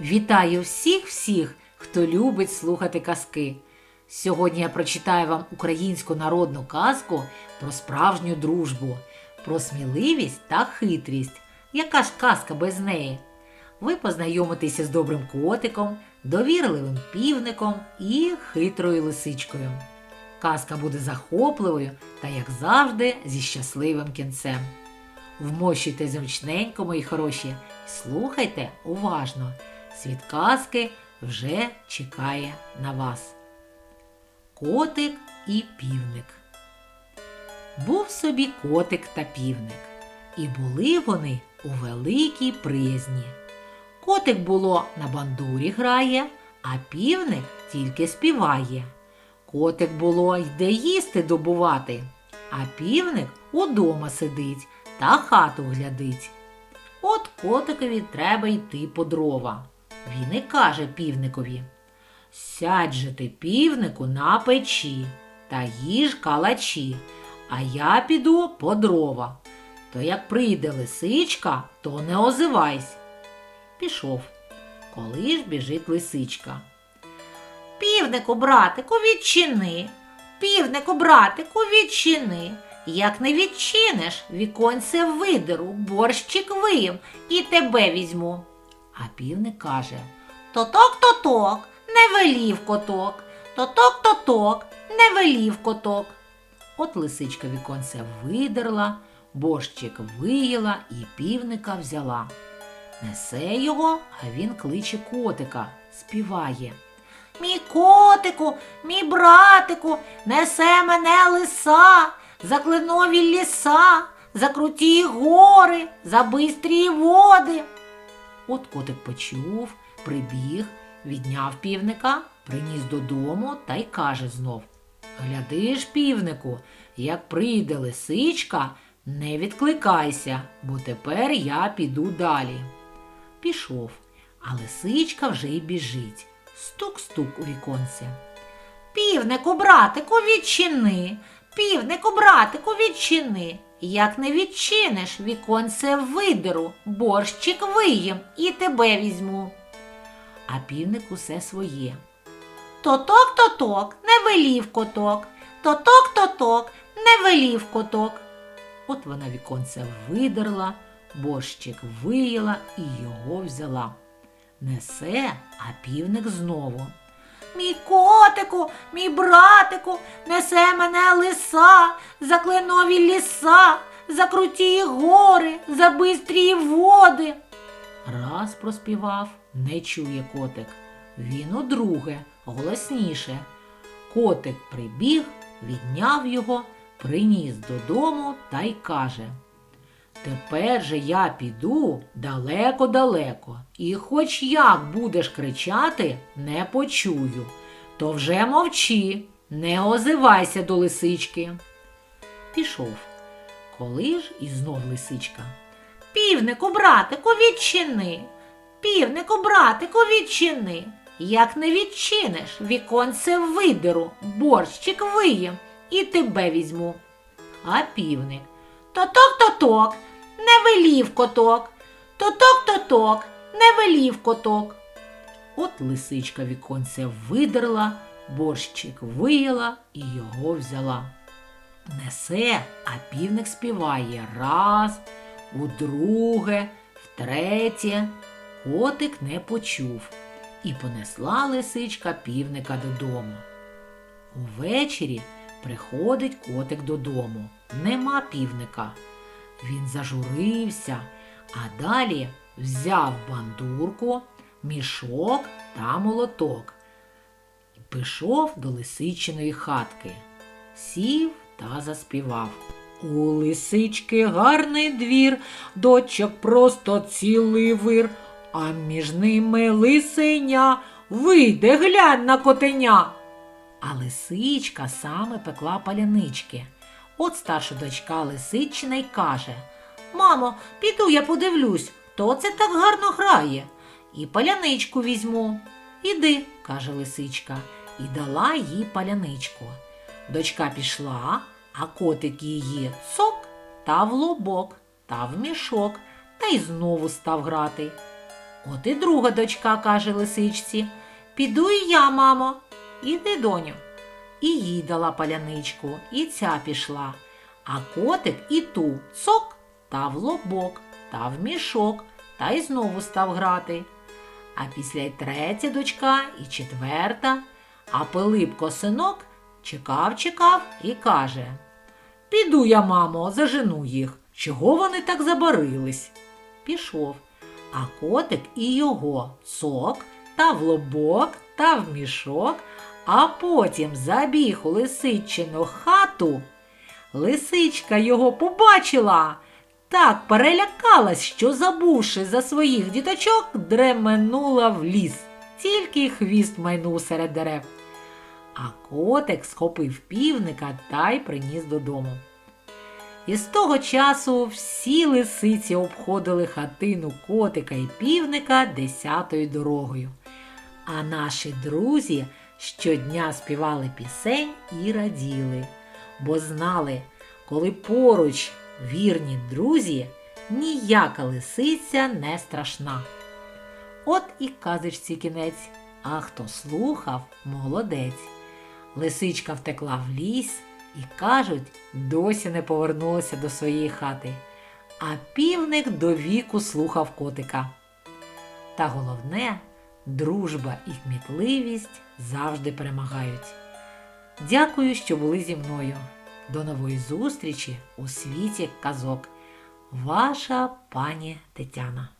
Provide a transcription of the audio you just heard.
Вітаю всіх-всіх, хто любить слухати казки. Сьогодні я прочитаю вам українську народну казку про справжню дружбу, про сміливість та хитрість. Яка ж казка без неї? Ви познайомитеся з добрим котиком, довірливим півником і хитрою лисичкою. Казка буде захопливою та, як завжди, зі щасливим кінцем. Вмощуйте зручненько, мої хороші, слухайте уважно. Світ казки вже чекає на вас. Котик і півник. Був собі котик та півник, і були вони у великій приязні. Котик було на бандурі грає, а півник тільки співає. Котик було йде їсти добувати, а півник удома сидить та хату глядить. От котикові треба йти по дрова. Він і каже півникові. Сядь же ти, півнику, на печі та їж калачі, а я піду по дрова. То як прийде лисичка, то не озивайся. Пішов. Коли ж біжить лисичка. Півнику, братику, відчини. Півнику, братику, відчини. Як не відчиниш, віконце видеру, борщик виїм і тебе візьму. А півник каже Тоток-тоток, не велів коток, тоток-тоток, не велів коток. От лисичка віконце видерла, борщик виїла і півника взяла. Несе його, а він кличе котика, співає. Мій котику, мій братику, несе мене лиса, за клинові ліса, за круті гори, за бистрі води. От котик почув, прибіг, відняв півника, приніс додому та й каже знов Гляди ж, півнику, як прийде лисичка, не відкликайся, бо тепер я піду далі. Пішов, а лисичка вже й біжить. Стук-стук у віконце. Півнику, братику, відчини. Півнику, братику, відчини. Як не відчиниш, віконце видеру, борщик виїм і тебе візьму. А півник усе своє. Тоток-тоток, не велів коток, тоток-тоток, не велів коток. От вона віконце видерла, борщик виїла і його взяла. Несе, а півник знову. Мій котику, мій братику, несе мене лиса, за кленові ліса, за круті гори, за бистрі води. Раз проспівав, не чує котик. Він удруге, голосніше. Котик прибіг, відняв його, приніс додому та й каже. Тепер же я піду далеко-далеко, і хоч як будеш кричати, не почую. То вже мовчи, не озивайся до лисички. Пішов. Коли ж і знов лисичка. Півнику, братику, відчини. Півнику, братику, відчини. Як не відчиниш, віконце видеру, борщик виїм і тебе візьму. А півник. Тоток-тоток, не велів коток. Тоток-тоток, не велів коток. От лисичка віконце видерла, борщик виїла і його взяла. Несе, а півник співає раз, удруге, втретє. Котик не почув, і понесла лисичка півника додому. Увечері приходить котик додому. Нема півника. Він зажурився, а далі взяв бандурку, мішок та молоток і пішов до лисичиної хатки. Сів та заспівав. У лисички гарний двір, дочок просто цілий вир, а між ними лисеня, вийде глянь на котеня. А лисичка саме пекла палянички. От старша дочка лисичина й каже Мамо, піду я подивлюсь, хто це так гарно грає. І паляничку візьму. Іди, каже лисичка, і дала їй паляничку. Дочка пішла, а котик її цок та в лобок, та в мішок, та й знову став грати. От і друга дочка каже лисичці Піду і я, мамо. Іди, доню. І їй дала паляничку, і ця пішла. А котик і ту цок та в лобок, та в мішок, та й знову став грати. А після й третя дочка, і четверта. А Пилипко синок чекав, чекав і каже Піду я, мамо, зажену їх. Чого вони так забарились? Пішов. А котик і його цок та в лобок, та в мішок, а потім забіг у лисичину хату. Лисичка його побачила. Так перелякалась, що, забувши за своїх діточок, дременула в ліс, тільки хвіст майнув серед дерев. А котик схопив півника та й приніс додому. І з того часу всі лисиці обходили хатину котика і півника десятою дорогою. А наші друзі щодня співали пісень і раділи, бо знали, коли поруч вірні друзі, ніяка лисиця не страшна. От і казочці кінець, а хто слухав, молодець. Лисичка втекла в ліс і, кажуть, досі не повернулася до своєї хати, а півник до віку слухав котика. Та головне, дружба і кмітливість завжди перемагають. Дякую, що були зі мною. До нової зустрічі у світі казок. Ваша пані Тетяна.